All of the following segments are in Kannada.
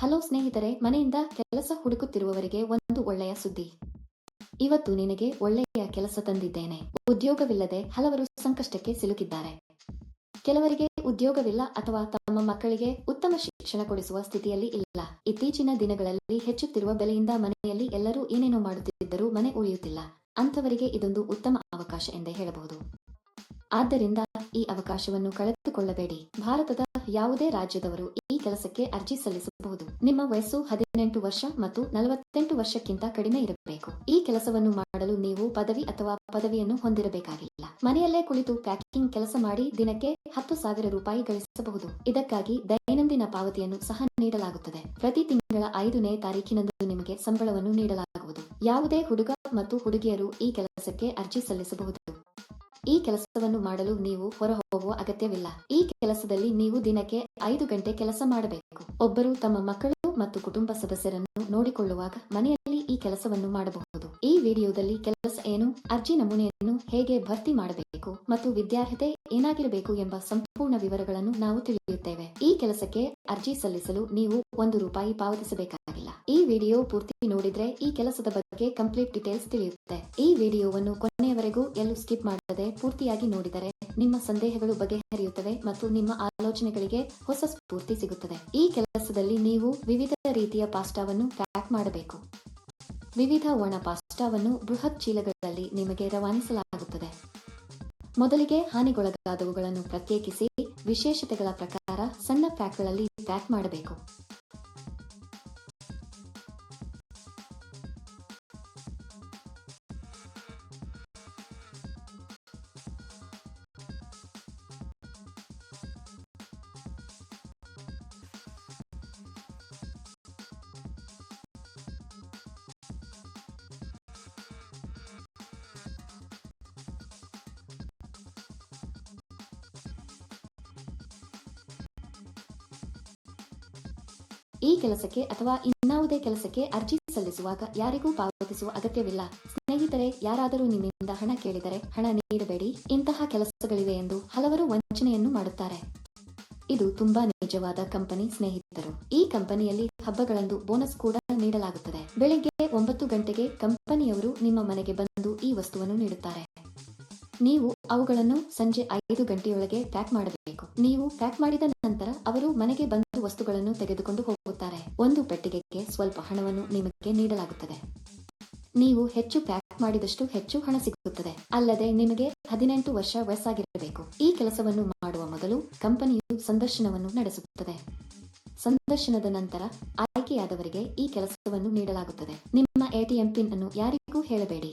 ಹಲೋ ಸ್ನೇಹಿತರೆ, ಮನೆಯಿಂದ ಕೆಲಸ ಹುಡುಕುತ್ತಿರುವವರಿಗೆ ಒಂದು ಒಳ್ಳೆಯ ಸುದ್ದಿ. ಇವತ್ತು ನಿನಗೆ ಒಳ್ಳೆಯ ಕೆಲಸ ತಂದಿದ್ದೇನೆ. ಉದ್ಯೋಗವಿಲ್ಲದೆ ಹಲವರು ಸಂಕಷ್ಟಕ್ಕೆ ಸಿಲುಕಿದ್ದಾರೆ. ಕೆಲವರಿಗೆ ಉದ್ಯೋಗವಿಲ್ಲ ಅಥವಾ ತಮ್ಮ ಮಕ್ಕಳಿಗೆ ಉತ್ತಮ ಶಿಕ್ಷಣ ಕೊಡಿಸುವ ಸ್ಥಿತಿಯಲ್ಲಿ ಇಲ್ಲ. ಇತ್ತೀಚಿನ ದಿನಗಳಲ್ಲಿ ಹೆಚ್ಚುತ್ತಿರುವ ಬೆಲೆಯಿಂದ ಮನೆಯಲ್ಲಿ ಎಲ್ಲರೂ ಏನೇನೋ ಮಾಡುತ್ತಿದ್ದರೂ ಮನೆ ಉಳಿಯುತ್ತಿಲ್ಲ. ಅಂಥವರಿಗೆ ಇದೊಂದು ಉತ್ತಮ ಅವಕಾಶ ಎಂದೇ ಹೇಳಬಹುದು. ಆದ್ದರಿಂದ ಈ ಅವಕಾಶವನ್ನು ಕಳೆದುಕೊಳ್ಳಬೇಡಿ. ಭಾರತದ ಯಾವುದೇ ರಾಜ್ಯದವರು ಈ ಕೆಲಸಕ್ಕೆ ಅರ್ಜಿ ಸಲ್ಲಿಸಬಹುದು. ನಿಮ್ಮ ವಯಸ್ಸು ಹದಿನೆಂಟು ವರ್ಷ ಮತ್ತು ನಲವತ್ತೆಂಟು ವರ್ಷಕ್ಕಿಂತ ಕಡಿಮೆ ಇರಬೇಕು. ಈ ಕೆಲಸವನ್ನು ಮಾಡಲು ನೀವು ಪದವಿ ಅಥವಾ ಪದವಿಯನ್ನು ಹೊಂದಿರಬೇಕಾಗಿಲ್ಲ. ಮನೆಯಲ್ಲೇ ಕುಳಿತು ಪ್ಯಾಕಿಂಗ್ ಕೆಲಸ ಮಾಡಿ ದಿನಕ್ಕೆ ಹತ್ತು ಸಾವಿರ ರೂಪಾಯಿ ಗಳಿಸಬಹುದು. ಇದಕ್ಕಾಗಿ ದೈನಂದಿನ ಪಾವತಿಯನ್ನು ಸಹ ನೀಡಲಾಗುತ್ತದೆ. ಪ್ರತಿ ತಿಂಗಳ ಐದನೇ ತಾರೀಕಿನಂದು ನಿಮಗೆ ಸಂಬಳವನ್ನು ನೀಡಲಾಗುವುದು. ಯಾವುದೇ ಹುಡುಗ ಮತ್ತು ಹುಡುಗಿಯರು ಈ ಕೆಲಸಕ್ಕೆ ಅರ್ಜಿ ಸಲ್ಲಿಸಬಹುದು. ಈ ಕೆಲಸವನ್ನು ಮಾಡಲು ನೀವು ಹೊರ ಹೋಗುವ ಅಗತ್ಯವಿಲ್ಲ. ಈ ಕೆಲಸದಲ್ಲಿ ನೀವು ದಿನಕ್ಕೆ ಐದು ಗಂಟೆ ಕೆಲಸ ಮಾಡಬೇಕು. ಒಬ್ಬರು ತಮ್ಮ ಮಕ್ಕಳು ಮತ್ತು ಕುಟುಂಬ ಸದಸ್ಯರನ್ನು ನೋಡಿಕೊಳ್ಳುವಾಗ ಮನೆಯಲ್ಲಿ ಈ ಕೆಲಸವನ್ನು ಮಾಡಬಹುದು. ಈ ವಿಡಿಯೋದಲ್ಲಿ ಕೆಲಸ ಏನು, ಅರ್ಜಿ ನಮೂನೆಯನ್ನು ಹೇಗೆ ಭರ್ತಿ ಮಾಡಬೇಕು? ಮತ್ತು ವಿದ್ಯಾರ್ಹತೆ ಏನಾಗಿರಬೇಕು ಎಂಬ ಸಂಪೂರ್ಣ ವಿವರಗಳನ್ನು ನಾವು ತಿಳಿಯುತ್ತೇವೆ. ಈ ಕೆಲಸಕ್ಕೆ ಅರ್ಜಿ ಸಲ್ಲಿಸಲು ನೀವು ಒಂದು ರೂಪಾಯಿ ಪಾವತಿಸಬೇಕಾಗಿಲ್ಲ. ಈ ವಿಡಿಯೋ ಪೂರ್ತಿ ನೋಡಿದ್ರೆ ಈ ಕೆಲಸದ ಬಗ್ಗೆ ಕಂಪ್ಲೀಟ್ ಡೀಟೇಲ್ಸ್ ತಿಳಿಯುತ್ತೆ. ಈ ವಿಡಿಯೋವನ್ನು ಕೊನೆಯವರೆಗೂ ಎಲ್ಲೂ ಸ್ಕಿಪ್ ಮಾಡದೆ ಪೂರ್ತಿಯಾಗಿ ನೋಡಿದರೆ ನಿಮ್ಮ ಸಂದೇಹಗಳು ಬಗೆಹರಿಯುತ್ತವೆ ಮತ್ತು ನಿಮ್ಮ ಆಲೋಚನೆಗಳಿಗೆ ಹೊಸ ಸ್ಫೂರ್ತಿ ಸಿಗುತ್ತದೆ. ಈ ಕೆಲಸದಲ್ಲಿ ನೀವು ವಿವಿಧ ರೀತಿಯ ಪಾಸ್ಟಾವನ್ನು ಪ್ಯಾಕ್ ಮಾಡಬೇಕು. ವಿವಿಧ ಒಣ ಪಾಸ್ಟಾವನ್ನು ಬೃಹತ್ ಚೀಲಗಳಲ್ಲಿ ನಿಮಗೆ ರವಾನಿಸಲಾಗುತ್ತದೆ. ಮೊದಲಿಗೆ ಹಾನಿಗೊಳಗಾದವುಗಳನ್ನು ಪ್ರತ್ಯೇಕಿಸಿ ವಿಶೇಷತೆಗಳ ಪ್ರಕಾರ ಸಣ್ಣ ಪ್ಯಾಕ್ಗಳಲ್ಲಿ ಪ್ಯಾಕ್ ಮಾಡಬೇಕು. ಈ ಕೆಲಸಕ್ಕೆ ಅಥವಾ ಇನ್ನಾವುದೇ ಕೆಲಸಕ್ಕೆ ಅರ್ಜಿ ಸಲ್ಲಿಸುವಾಗ ಯಾರಿಗೂ ಪಾವತಿಸುವ ಅಗತ್ಯವಿಲ್ಲ. ಸ್ನೇಹಿತರೆ, ಯಾರಾದರೂ ನಿಮ್ಮಿಂದ ಹಣ ಕೇಳಿದರೆ ಹಣ ನೀಡಬೇಡಿ. ಇಂತಹ ಕೆಲಸಗಳಿವೆ ಎಂದು ಹಲವರು ವಂಚನೆಯನ್ನು ಮಾಡುತ್ತಾರೆ. ಇದು ತುಂಬಾ ನಿಜವಾದ ಕಂಪನಿ ಸ್ನೇಹಿತರು. ಈ ಕಂಪನಿಯಲ್ಲಿ ಹಬ್ಬಗಳಂದು ಬೋನಸ್ ಕೂಡ ನೀಡಲಾಗುತ್ತದೆ. ಬೆಳಿಗ್ಗೆ ಒಂಬತ್ತು ಗಂಟೆಗೆ ಕಂಪನಿಯವರು ನಿಮ್ಮ ಮನೆಗೆ ಬಂದು ಈ ವಸ್ತುವನ್ನು ನೀಡುತ್ತಾರೆ. ನೀವು ಅವುಗಳನ್ನು ಸಂಜೆ ಐದು ಗಂಟೆಯೊಳಗೆ ಪ್ಯಾಕ್ ಮಾಡಬೇಕು. ನೀವು ಪ್ಯಾಕ್ ಮಾಡಿದ ನಂತರ ಅವರು ಮನೆಗೆ ಬಂದು ವಸ್ತುಗಳನ್ನು ತೆಗೆದುಕೊಂಡು ಹೋಗುತ್ತಾರೆ. ಒಂದು ಪೆಟ್ಟಿಗೆಗೆ ಸ್ವಲ್ಪ ಹಣವನ್ನು ನಿಮಗೆ ನೀಡಲಾಗುತ್ತದೆ. ನೀವು ಹೆಚ್ಚು ಪ್ಯಾಕ್ ಮಾಡಿದಷ್ಟು ಹೆಚ್ಚು ಹಣ ಸಿಗುತ್ತದೆ. ಅಲ್ಲದೆ ನಿಮಗೆ ಹದಿನೆಂಟು ವರ್ಷ ವಯಸ್ಸಾಗಿರಬೇಕು. ಈ ಕೆಲಸವನ್ನು ಮಾಡುವ ಮೊದಲು ಕಂಪನಿಯು ಸಂದರ್ಶನವನ್ನು ನಡೆಸುತ್ತದೆ. ಸಂದರ್ಶನದ ನಂತರ ಆಯ್ಕೆಯಾದವರಿಗೆ ಈ ಕೆಲಸವನ್ನು ನೀಡಲಾಗುತ್ತದೆ. ನಿಮ್ಮ ಎಟಿಎಂ ಪಿನ್ ಅನ್ನು ಯಾರಿಗೂ ಹೇಳಬೇಡಿ.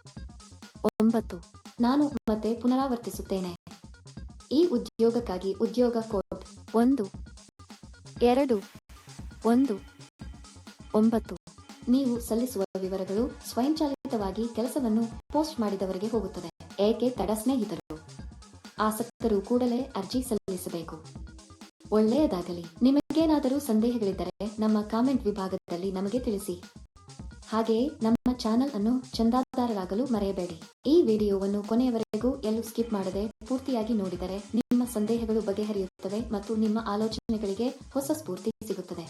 ಒಂಬತ್ತು. ನಾನು ಮತ್ತೆ ಪುನರಾವರ್ತಿಸುತ್ತೇನೆ. ಈ ಉದ್ಯೋಗಕ್ಕಾಗಿ ಉದ್ಯೋಗ ಕೋಡ್ ಒಂದು, ಎರಡು, ಒಂದು, ಒಂಬತ್ತು. ನೀವು ಸಲ್ಲಿಸುವ ವಿವರಗಳು ಸ್ವಯಂಚಾಲಿತವಾಗಿ ಕೆಲಸವನ್ನು ಪೋಸ್ಟ್ ಮಾಡಿದವರಿಗೆ ಹೋಗುತ್ತದೆ. ಏಕೆ ತಡ ಸ್ನೇಹಿತರು? ಆಸಕ್ತರು ಕೂಡಲೇ ಅರ್ಜಿ ಸಲ್ಲಿಸಬೇಕು. ಒಳ್ಳೆಯದಾಗಲಿ. ನಿಮಗೇನಾದರೂ ಸಂದೇಹಗಳಿದ್ದರೆ ನಮ್ಮ ಕಾಮೆಂಟ್ ವಿಭಾಗದಲ್ಲಿ ನಮಗೆ ತಿಳಿಸಿ. ಹಾಗೆಯೇ ನಮ್ಮ ಚಾನೆಲ್ ಅನ್ನು ಚಂದಾದಾರರಾಗಲು ಮರೆಯಬೇಡಿ. ಈ ವಿಡಿಯೋವನ್ನು ಕೊನೆಯವರೆಗೂ ಎಲ್ಲೂ ಸ್ಕಿಪ್ ಮಾಡದೆ ಪೂರ್ತಿಯಾಗಿ ನೋಡಿದರೆ ನಿಮ್ಮ ಸಂದೇಹಗಳು ಬಗೆಹರಿಯುತ್ತವೆ ಮತ್ತು ನಿಮ್ಮ ಆಲೋಚನೆಗಳಿಗೆ ಹೊಸ ಸ್ಫೂರ್ತಿ ಸಿಗುತ್ತದೆ.